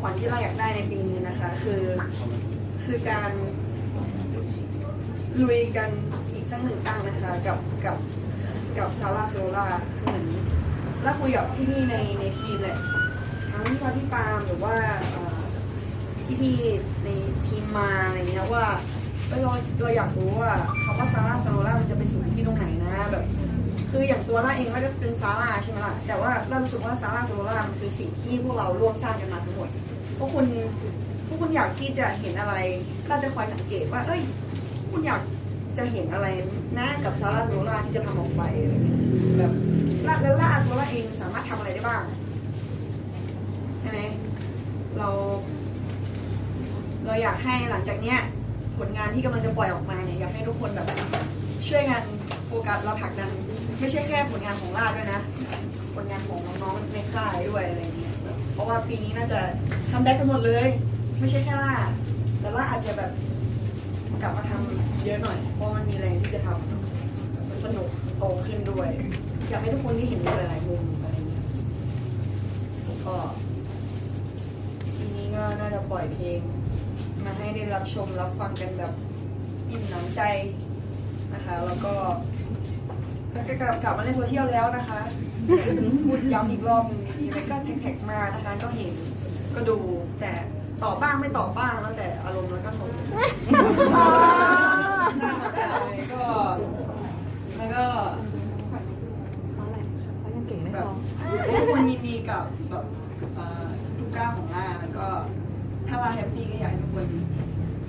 ขวัญที่เราอยากได้ในปีนี้นะคะ คือคือการลุยกันอีกสักหนึ่งตั้งนะคะ กับกับกับซาร่าโซล่าเหมือนแล้วคุยกับพี่ๆในในทีมแหละทั้งพี่พาพี่ปาล์มหรือว่าเอ่พี่ๆในทีมมาอะไรเงี้ยว่าเราเราอยากรู้ว่าคำว่าซาร่าโซล่ามันจะไปสู่ที่ตรงไหนนะ คืออย่างตัวล่าเองก็จะเป็นซาร่าใช่ไหมล่ะแต่ว่าเรารู้สึกว่าซาร่าโซโล่ามันคือสิ่งที่พวกเราร่วมสร้างกันมาทั้งหมดพวกคุณพวกคุณอยากที่จะเห็นอะไรเราจะคอยสังเกตว่า เอ้ยคุณอยากจะเห็นอะไรนะกับซาร่าโซโล่าที่จะทำออกไปแบบล่าแล้วล่าโซล่าเองสามารถทำอะไรได้บ้างใช่ไหมเรา เราอยากให้หลังจากเนี้ยผลงานที่กำลังจะปล่อยออกมาเนี่ยอยากให้ทุกคนแบบช่วยกัน โฟกัสเราผลักดันไม่ใช่แค่ผลงานของล่าด้วยนะ ผลงานของน้องๆในค่ายด้วยอะไรเงี้ยเพราะว่าปีนี้น่าจะทำได้กันหมดเลย ไม่ใช่แค่ล่า แต่ล่าอาจจะแบบกลับมาทำเยอะหน่อย เพราะมันมีแรงที่จะทำสนุกโตขึ้นด้วย อยากให้ทุกคนได้เห็นในหลายๆมุมอะไรเงี้ยแล้วก็ปีนี้ก็น่าจะปล่อยเพลง มาให้ได้รับชมรับฟังกันแบบอิ่มหนำใจนะคะ แล้วก็ ก็กลับกลับมาเล่นโซเชียลแล้วนะคะพูดย้ำอีกรอบนึงมีอะไรก็แท็กมานะคะก็เห็นก็ดูแต่ตอบบ้างไม่ตอบบ้างแล้วแต่อารมณ์แล้วก็สนสร้างมาได้ก็แล้วก็แบบทุกคนยินดีกับแบบทุกก้าวของล่าแล้วก็ถ้าเราแฮปปี้ก็อยากให้ทุกคน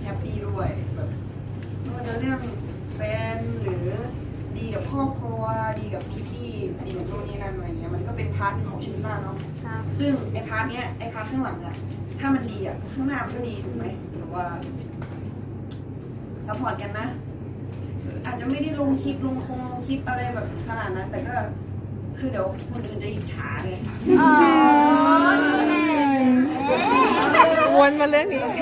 แฮปปี้ด้วยแบบไม่ว่าจะเรื่องแฟนหรือ ครอบครัวดีกับพี่ๆดีกับโน่นนี่นั่นอะไรเงี้ยมันก็เป็นพาร์ทหนึ่งของชีวิตเราเนาะซึ่งไอ้พาร์ทเนี้ยไอ้พาร์ทข้างหลังอะถ้ามันดีอะข้างหน้ามันก็ดีถูกไหมหรือว่าซัพพอร์ตกันนะ อาจจะไม่ได้ลงคลิปลงคงลงคลิปอะไรแบบขนาดนั้น แต่ก็คือเดี๋ยวคนอื่นจะอิจฉาไงวนมาเรื่องนี้ต้อง